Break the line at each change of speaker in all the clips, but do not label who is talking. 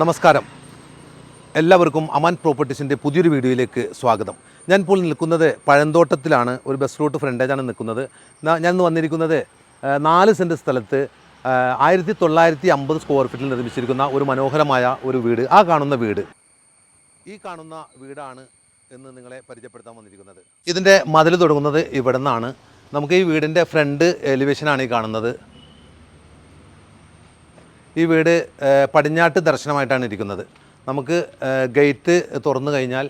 നമസ്കാരം. എല്ലാവർക്കും അമാൻ പ്രോപ്പർട്ടീസിന്റെ പുതിയൊരു വീഡിയോയിലേക്ക് സ്വാഗതം. ഞാൻ ഇപ്പോൾ നിൽക്കുന്നത് പഴന്തോട്ടത്തിലാണ്. ഒരു ബസ് റൂട്ട് ഫ്രണ്ടേജാണ് നിൽക്കുന്നത്. ഞാൻ ഇന്ന് വന്നിരിക്കുന്നത് നാല് സെന്റ് സ്ഥലത്ത് ആയിരത്തി തൊള്ളായിരത്തി അമ്പത് സ്ക്വയർ ഫീറ്റിൽ നിർമ്മിച്ചിരിക്കുന്ന ഒരു മനോഹരമായ ഒരു വീട്. ആ കാണുന്ന വീട്. ഈ കാണുന്ന വീടാണ് എന്ന് നിങ്ങളെ പരിചയപ്പെടുത്താൻ വന്നിരിക്കുന്നത്. ഇതിന്റെ മതിൽ തുടങ്ങുന്നത് ഇവിടെ നിന്നാണ് നമുക്ക് ഈ വീടിന്റെ ഫ്രണ്ട് എലിവേഷനാണ് ഈ കാണുന്നത്. ഈ വീട് പടിഞ്ഞാട്ട് ദർശനമായിട്ടാണ് ഇരിക്കുന്നത്. നമുക്ക് ഗേറ്റ് തുറന്നു കഴിഞ്ഞാൽ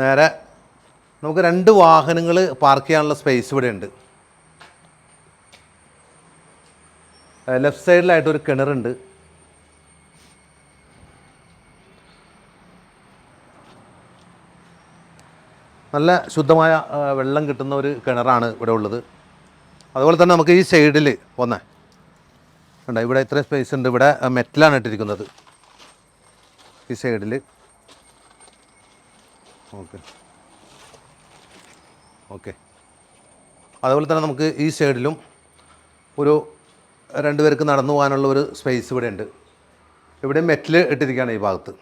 നേരെ നമുക്ക് രണ്ട് വാഹനങ്ങൾ പാർക്ക് ചെയ്യാനുള്ള സ്പേസ് ഇവിടെ ഉണ്ട്. ലെഫ്റ്റ് സൈഡിലായിട്ട് ഒരു കിണറുണ്ട്. നല്ല ശുദ്ധമായ വെള്ളം കിട്ടുന്ന ഒരു കിണറാണ് ഇവിടെ ഉള്ളത്. അതുപോലെ തന്നെ നമുക്ക് ഈ സൈഡിൽ വന്നേ. ഉണ്ട് ഇവിടെ ഇത്ര സ്പേസ് ഉണ്ട്. ഇവിടെ മെറ്റലാണ് ഇട്ടിരിക്കുന്നത്. ഈ സൈഡിൽ ഓക്കെ ഓക്കെ അതുപോലെ തന്നെ നമുക്ക് ഈ സൈഡിലും ഒരു രണ്ടുപേർക്ക് നടന്നു പോകാനുള്ള ഒരു സ്പേസ് ഇവിടെ ഉണ്ട്. ഇവിടെ മെറ്റൽ ഇട്ടിരിക്കുകയാണ് ഈ ഭാഗത്ത്.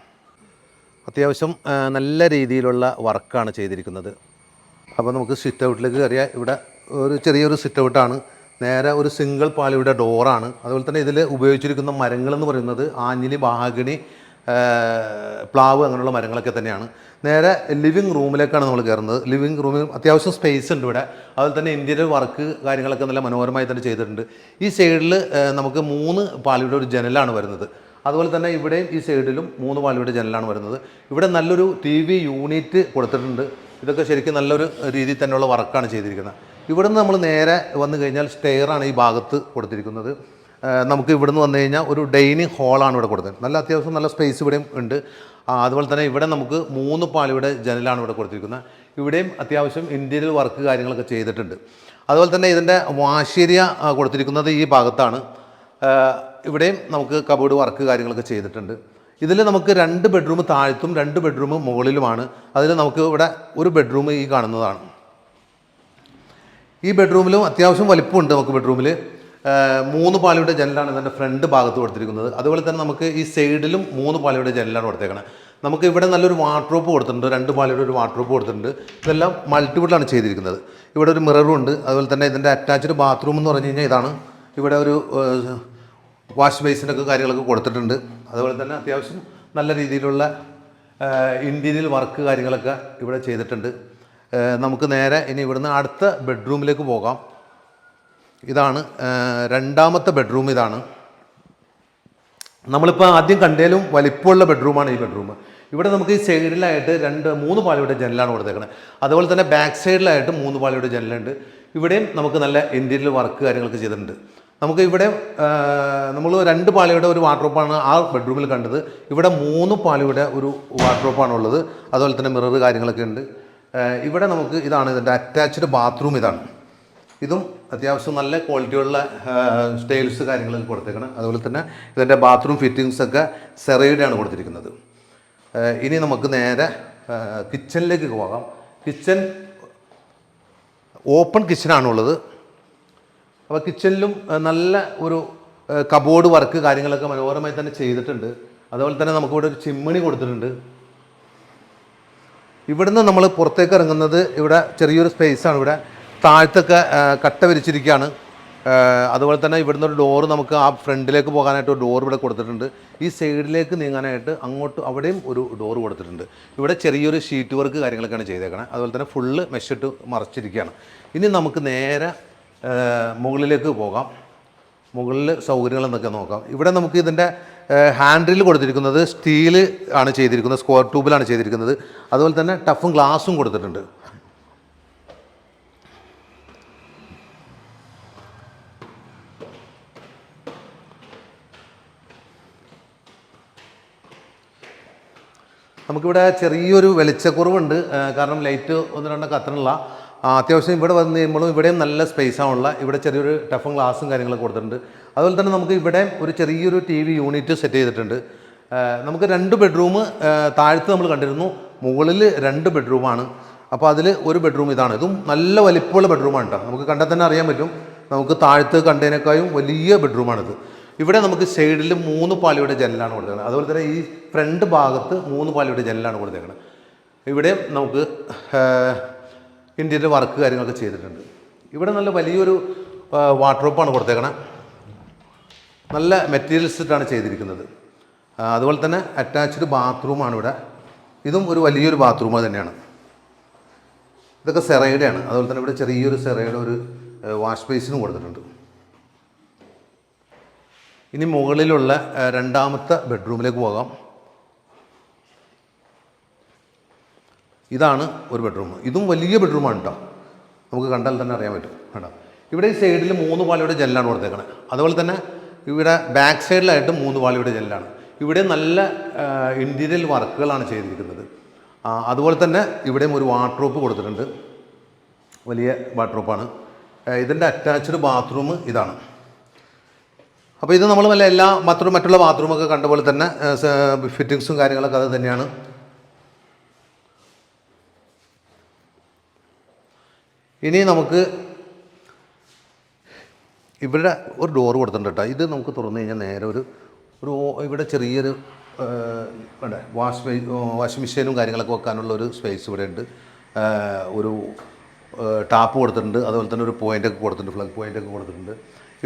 അത്യാവശ്യം നല്ല രീതിയിലുള്ള വർക്കാണ് ചെയ്തിരിക്കുന്നത്. അപ്പോൾ നമുക്ക് സിറ്റ് ഔട്ടിലേക്ക് കയറിയാൽ ഇവിടെ ഒരു ചെറിയൊരു സിറ്റ് ഔട്ടാണ് നേരെ ഒരു സിംഗിൾ പാളിയുടെ ഡോറാണ്. അതുപോലെ തന്നെ ഇതിൽ ഉപയോഗിച്ചിരിക്കുന്ന മരങ്ങൾ എന്ന് പറയുന്നത് ആഞ്ഞിലി ബാഹഗിണി പ്ലാവ് അങ്ങനെയുള്ള മരങ്ങളൊക്കെ തന്നെയാണ്. നേരെ ലിവിങ് റൂമിലേക്കാണ് നമ്മൾ കയറുന്നത് ലിവിങ് റൂമിൽ അത്യാവശ്യം സ്പേസ് ഉണ്ട് ഇവിടെ. അതുപോലെ തന്നെ ഇന്റീരിയർ വർക്ക് കാര്യങ്ങളൊക്കെ നല്ല മനോഹരമായി തന്നെ ചെയ്തിട്ടുണ്ട്. ഈ സൈഡിൽ നമുക്ക് മൂന്ന് പാളിയുടെ ഒരു ജനലാണ് വരുന്നത്. അതുപോലെ തന്നെ ഇവിടെയും ഈ സൈഡിലും മൂന്ന് പാളിയുടെ ജനലാണ് വരുന്നത്. ഇവിടെ നല്ലൊരു ടി വി യൂണിറ്റ് കൊടുത്തിട്ടുണ്ട്. ഇതൊക്കെ ശരിക്കും നല്ലൊരു രീതിയിൽ തന്നെയുള്ള വർക്കാണ് ചെയ്തിരിക്കുന്നത്. ഇവിടുന്ന് നമ്മൾ നേരെ വന്നു കഴിഞ്ഞാൽ സ്റ്റെയറാണ് ഈ ഭാഗത്ത് കൊടുത്തിരിക്കുന്നത്. നമുക്ക് ഇവിടുന്ന് വന്നു കഴിഞ്ഞാൽ ഒരു ഡൈനിങ് ഹോളാണ് ഇവിടെ കൊടുത്തത്. നല്ല അത്യാവശ്യം നല്ല സ്പേസ് ഇവിടെയും ഉണ്ട്. അതുപോലെ തന്നെ ഇവിടെ നമുക്ക് മൂന്ന് പാളിയുടെ ജനലാണ് ഇവിടെ കൊടുത്തിരിക്കുന്നത്. ഇവിടെയും അത്യാവശ്യം ഇന്റീരിയൽ വർക്ക് കാര്യങ്ങളൊക്കെ ചെയ്തിട്ടുണ്ട്. അതുപോലെ തന്നെ ഇതിന്റെ വാശേരിയ കൊടുത്തിരിക്കുന്നത് ഈ ഭാഗത്താണ്. ഇവിടെയും നമുക്ക് കബോർഡ് വർക്ക് കാര്യങ്ങളൊക്കെ ചെയ്തിട്ടുണ്ട്. ഇതിൽ നമുക്ക് രണ്ട് ബെഡ്റൂം താഴത്തും രണ്ട് ബെഡ്റൂം മുകളിലുമാണ്. അതിൽ നമുക്ക് ഇവിടെ ഒരു ബെഡ്റൂം ഈ കാണുന്നതാണ്. ഈ ബെഡ്റൂമിലും അത്യാവശ്യം വലിപ്പമുണ്ട് നമുക്ക് ബെഡ്റൂമിൽ മൂന്ന് പാളിയുടെ ജനലാണ് ഇതിന്റെ ഫ്രണ്ട് ഭാഗത്ത് കൊടുത്തിരിക്കുന്നത്. അതുപോലെ തന്നെ നമുക്ക് ഈ സൈഡിലും മൂന്ന് പാളിയുടെ ജനലാണ് കൊടുത്തേക്കണത് നമുക്ക് ഇവിടെ നല്ലൊരു വാർഡ്രോപ്പ് കൊടുത്തിട്ടുണ്ട്. രണ്ട് പാളിയുടെ ഒരു വാർഡ്രോപ്പ് കൊടുത്തിട്ടുണ്ട്. ഇതെല്ലാം മൾട്ടിപ്പിളാണ് ചെയ്തിരിക്കുന്നത്. ഇവിടെ ഒരു മിററും ഉണ്ട്. അതുപോലെ തന്നെ ഇതിന്റെ അറ്റാച്ച്ഡ് ബാത്റൂം എന്ന് പറഞ്ഞു കഴിഞ്ഞാൽ ഇതാണ്. ഇവിടെ ഒരു വാഷ് ബേസിനൊക്കെ കാര്യങ്ങളൊക്കെ കൊടുത്തിട്ടുണ്ട്. അതുപോലെ തന്നെ അത്യാവശ്യം നല്ല രീതിയിലുള്ള ഇന്റീരിയൽ വർക്ക് കാര്യങ്ങളൊക്കെ ഇവിടെ ചെയ്തിട്ടുണ്ട്. നമുക്ക് നേരെ ഇനി ഇവിടുന്ന് അടുത്ത ബെഡ്റൂമിലേക്ക് പോകാം. ഇതാണ് രണ്ടാമത്തെ ബെഡ്റൂം ഇതാണ്. നമ്മളിപ്പോൾ ആദ്യം കണ്ടേലും വലിപ്പമുള്ള ബെഡ്റൂമാണ് ഈ ബെഡ്റൂം. ഇവിടെ നമുക്ക് ഈ സൈഡിലായിട്ട് രണ്ട് മൂന്ന് പാളിയുടെ ജനലാണ് കൊടുത്തേക്കുന്നത് അതുപോലെ തന്നെ ബാക്ക് സൈഡിലായിട്ട് മൂന്ന് പാളിയുടെ ജനലുണ്ട്. ഇവിടെയും നമുക്ക് നല്ല ഇന്റീരിയൽ വർക്ക് കാര്യങ്ങളൊക്കെ ചെയ്തിട്ടുണ്ട്. നമുക്ക് ഇവിടെ നമ്മൾ രണ്ട് പാളിയുടെ ഒരു വാർഡ്രോപ്പാണ് ആ ബെഡ്റൂമിൽ കണ്ടത്. ഇവിടെ മൂന്ന് പാളിയുടെ ഒരു വാർഡ്രോപ്പാണ് ഉള്ളത് അതുപോലെ തന്നെ മിറർ കാര്യങ്ങളൊക്കെ ഉണ്ട്. ഇവിടെ നമുക്ക് ഇതാണ് ഇതിന്റെ അറ്റാച്ച്ഡ് ബാത്റൂം ഇതാണ്. ഇതും അത്യാവശ്യം നല്ല ക്വാളിറ്റിയുള്ള സ്റ്റൈൽസ് കാര്യങ്ങളൊക്കെ കൊടുത്തേക്കണം. അതുപോലെ തന്നെ ഇതിന്റെ ബാത്റൂം ഫിറ്റിങ്സ് ഒക്കെ സെറയുടെ കൊടുത്തിരിക്കുന്നത്. ഇനി നമുക്ക് നേരെ കിച്ചണിലേക്ക് പോകാം. കിച്ചൺ ഓപ്പൺ കിച്ചണാണുള്ളത് അപ്പോൾ കിച്ചണിലും നല്ല ഒരു കബോർഡ് വർക്ക് കാര്യങ്ങളൊക്കെ മനോഹരമായി തന്നെ ചെയ്തിട്ടുണ്ട്. അതുപോലെ തന്നെ നമുക്കിവിടെ ഒരു ചിമ്മിണി കൊടുത്തിട്ടുണ്ട്. ഇവിടുന്ന് നമ്മൾ പുറത്തേക്ക് ഇറങ്ങുന്നത് ഇവിടെ ചെറിയൊരു സ്പേസാണ് ഇവിടെ താഴത്തൊക്കെ കട്ട വിരിച്ചിരിക്കുകയാണ്. അതുപോലെ തന്നെ ഇവിടുന്ന് ഒരു ഡോറ് നമുക്ക് ആ ഫ്രണ്ടിലേക്ക് പോകാനായിട്ട് ഒരു ഡോർ ഇവിടെ കൊടുത്തിട്ടുണ്ട്. ഈ സൈഡിലേക്ക് നീങ്ങാനായിട്ട് അങ്ങോട്ട് അവിടെയും ഒരു ഡോർ കൊടുത്തിട്ടുണ്ട്. ഇവിടെ ചെറിയൊരു ഷീറ്റ് വർക്ക് കാര്യങ്ങളൊക്കെയാണ് ചെയ്തേക്കണേ. അതുപോലെ തന്നെ ഫുള്ള് മെഷിട്ട് മറച്ചിരിക്കുകയാണ്. ഇനി നമുക്ക് നേരെ മുകളിലേക്ക് പോകാം. മുകളിൽ സൗകര്യങ്ങൾ എന്നൊക്കെ നോക്കാം. ഇവിടെ നമുക്ക് ഇതിന്റെ ഹാൻഡിൽ കൊടുത്തിരിക്കുന്നത് സ്റ്റീൽ ആണ് ചെയ്തിരിക്കുന്നത് സ്ക്വയർ ട്യൂബിലാണ് ചെയ്തിരിക്കുന്നത്. അതുപോലെ തന്നെ ടഫും ഗ്ലാസും കൊടുത്തിട്ടുണ്ട്. നമുക്കിവിടെ ചെറിയൊരു വെളിച്ചക്കുറവുണ്ട്. കാരണം ലൈറ്റ് ഒന്ന് രണ്ടൊക്കെ ആ, അത്യാവശ്യം ഇവിടെ വന്ന് കഴിയുമ്പോഴും ഇവിടെയും നല്ല സ്പേസാണുള്ള ഇവിടെ ചെറിയൊരു ടഫും ഗ്ലാസും കാര്യങ്ങളൊക്കെ കൊടുത്തിട്ടുണ്ട്. അതുപോലെ തന്നെ നമുക്ക് ഇവിടെ ഒരു ചെറിയൊരു ടി വി യൂണിറ്റ് സെറ്റ് ചെയ്തിട്ടുണ്ട്. നമുക്ക് രണ്ട് ബെഡ്റൂം താഴത്ത് നമ്മൾ കണ്ടിരുന്നു. മുകളിൽ രണ്ട് ബെഡ്റൂമാണ് അപ്പോൾ അതിൽ ഒരു ബെഡ്റൂം ഇതാണ്. ഇതും നല്ല വലിപ്പമുള്ള ബെഡ്റൂമാണ് കേട്ടോ നമുക്ക് കണ്ടാൽ തന്നെ അറിയാൻ പറ്റും. നമുക്ക് താഴത്ത് കണ്ടതിനേക്കാളും വലിയ ബെഡ്റൂമാണിത് ഇവിടെ നമുക്ക് സൈഡിൽ മൂന്ന് പാളിയുടെ ജനലാണ് കൊടുത്തേക്കുന്നത് അതുപോലെ തന്നെ ഈ ഫ്രണ്ട് ഭാഗത്ത് മൂന്ന് പാളിയുടെ ജനലാണ് കൊടുത്തേക്കുന്നത് ഇവിടെ നമുക്ക് ഇന്ത്യന്റെ വർക്ക് കാര്യങ്ങളൊക്കെ ചെയ്തിട്ടുണ്ട്. ഇവിടെ നല്ല വലിയൊരു വാട്ടർഡ്രോപ്പാണ് കൊടുത്തേക്കണേ. നല്ല മെറ്റീരിയൽസ് ഇട്ടാണ് ചെയ്തിരിക്കുന്നത്. അതുപോലെ തന്നെ അറ്റാച്ച്ഡ് ബാത്റൂമാണ് ഇവിടെ. ഇതും ഒരു വലിയൊരു ബാത്റൂം തന്നെയാണ്. ഇതൊക്കെ സെറയുടെയാണ് അതുപോലെ തന്നെ ഇവിടെ ചെറിയൊരു സെറൈഡ് ഒരു വാഷ് ബേസിനും കൊടുത്തിട്ടുണ്ട്. ഇനി മുകളിലുള്ള രണ്ടാമത്തെ ബെഡ്റൂമിലേക്ക് പോകാം. ഇതാണ് ഒരു ബെഡ്റൂം ഇതും വലിയ ബെഡ്റൂമാണ് കേട്ടോ നമുക്ക് കണ്ടാൽ തന്നെ അറിയാൻ പറ്റും. കേട്ടോ ഇവിടെ ഈ സൈഡിൽ മൂന്ന് പാളിയുടെ ജെല്ലാണ് കൊടുത്തേക്കണത് അതുപോലെ തന്നെ ഇവിടെ ബാക്ക് സൈഡിലായിട്ട് മൂന്ന് പാളിയുടെ ജെല്ലാണ് ഇവിടെ നല്ല ഇന്റീരിയൽ വർക്കുകളാണ് ചെയ്തിരിക്കുന്നത്. അതുപോലെ തന്നെ ഇവിടെയും ഒരു വാർഡ്രോപ്പ് കൊടുത്തിട്ടുണ്ട്. വലിയ വാർഡ്രോപ്പാണ് ഇതിന്റെ അറ്റാച്ച്ഡ് ബാത്റൂം ഇതാണ്. അപ്പോൾ ഇത് നമ്മൾ വല്ല എല്ലാ മറ്റു മറ്റുള്ള ബാത്റൂമൊക്കെ കണ്ട പോലെ തന്നെ ഫിറ്റിങ്സും കാര്യങ്ങളൊക്കെ അത് തന്നെയാണ്. ഇനി നമുക്ക് ഇവിടെ ഒരു ഡോർ കൊടുത്തിട്ടുണ്ട് കേട്ടോ. ഇത് നമുക്ക് തുറന്നു കഴിഞ്ഞാൽ നേരെ ഒരു ഒരു ഇവിടെ ചെറിയൊരു ഇവിടെ വാഷ് വാഷിംഗ് മെഷീനും കാര്യങ്ങളൊക്കെ വെക്കാനുള്ള ഒരു സ്പേസ് ഇവിടെ ഉണ്ട്. ഒരു ടാപ്പ് കൊടുത്തിട്ടുണ്ട്. അതുപോലെ തന്നെ ഒരു പോയിന്റൊക്കെ കൊടുത്തിട്ടുണ്ട്. ഫ്ലഗ് പോയിന്റൊക്കെ കൊടുത്തിട്ടുണ്ട്.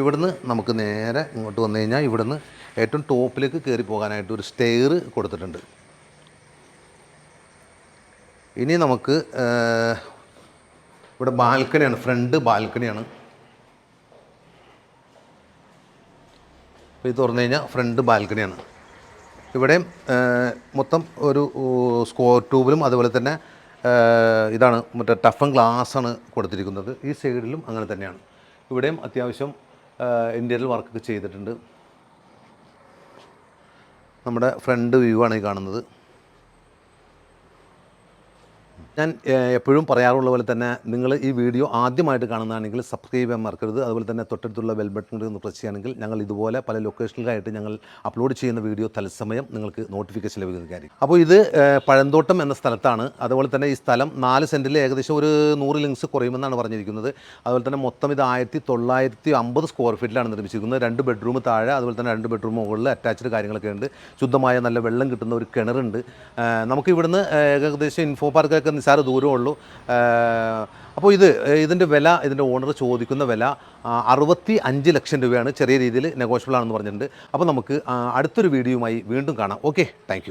ഇവിടുന്ന് നമുക്ക് നേരെ ഇങ്ങോട്ട് വന്നു കഴിഞ്ഞാൽ ഇവിടുന്ന് ഏറ്റവും ടോപ്പിലേക്ക് കയറി പോകാനായിട്ട് ഒരു സ്റ്റെയർ കൊടുത്തിട്ടുണ്ട്. ഇനി നമുക്ക് ഇവിടെ ബാൽക്കണിയാണ് ഫ്രണ്ട് ബാൽക്കണിയാണ്. ഇത് തുറന്നു കഴിഞ്ഞാൽ ഫ്രണ്ട് ബാൽക്കണിയാണ്. ഇവിടെ മൊത്തം ഒരു സ്കോർ ട്യൂബിലും അതുപോലെ തന്നെ ഇതാണ് മറ്റേ ടഫൻ ആണ് കൊടുത്തിരിക്കുന്നത്. ഈ സൈഡിലും അങ്ങനെ തന്നെയാണ്. ഇവിടെയും അത്യാവശ്യം ഇന്റീരിയൽ വർക്കൊക്കെ ചെയ്തിട്ടുണ്ട്. നമ്മുടെ ഫ്രണ്ട് വ്യൂ ആണ് ഈ കാണുന്നത്. ഞാൻ എപ്പോഴും പറയാറുള്ള പോലെ തന്നെ നിങ്ങൾ ഈ വീഡിയോ ആദ്യമായിട്ട് കാണുന്നതാണെങ്കിൽ സബ്സ്ക്രൈബ് ചെയ്യാൻ മറക്കരുത്. അതുപോലെ തന്നെ തൊട്ടടുത്തുള്ള ബെൽ ബട്ടൺ ഒന്ന് പ്രസ് ചെയ്യുകയാണെങ്കിൽ ഞങ്ങൾ ഇതുപോലെ പല ലൊക്കേഷനുകളായിട്ട് ഞങ്ങൾ അപ്ലോഡ് ചെയ്യുന്ന വീഡിയോ തത്സമയം നിങ്ങൾക്ക് നോട്ടിഫിക്കേഷൻ ലഭിക്കുന്നതായിരിക്കും. അപ്പോൾ ഇത് പഴന്തോട്ടം എന്ന സ്ഥലത്താണ്. അതുപോലെ തന്നെ ഈ സ്ഥലം നാല് സെന്റിൽ ഏകദേശം ഒരു നൂറ് ലിങ്സ് കുറയുമെന്നാണ് പറഞ്ഞിരിക്കുന്നത്. അതുപോലെ തന്നെ മൊത്തം ഇത് ആയിരത്തി തൊള്ളായിരത്തി അമ്പത് സ്ക്വയർ ഫീറ്റിലാണ് നിർമ്മിച്ചിരിക്കുന്നത്. രണ്ട് ബെഡ്റൂം താഴെ അതുപോലെ തന്നെ രണ്ട് ബെഡ്റൂം മുകളിൽ അറ്റാച്ച്ഡ് കാര്യങ്ങളൊക്കെ ഉണ്ട്. ശുദ്ധമായ നല്ല വെള്ളം കിട്ടുന്ന ഒരു കിണറുണ്ട്. നമുക്ക് ഇവിടുന്ന് ഏകദേശം ഇൻഫോ പാർക്കൊക്കെ നിസ്സാര ദൂരമേ ഉള്ളൂ. ഏഹ്, അപ്പോൾ ഇത് ഇതിന്റെ വില ഇതിന്റെ ഓണർ ചോദിക്കുന്ന വില അറുപത്തി അഞ്ച് ലക്ഷം രൂപയാണ് ചെറിയ രീതിയിൽ നെഗോഷ്യബിൾ ആണെന്ന് പറഞ്ഞിട്ടുണ്ട്. അപ്പോൾ നമുക്ക് അടുത്തൊരു വീഡിയോയുമായി വീണ്ടും കാണാം. Okay thank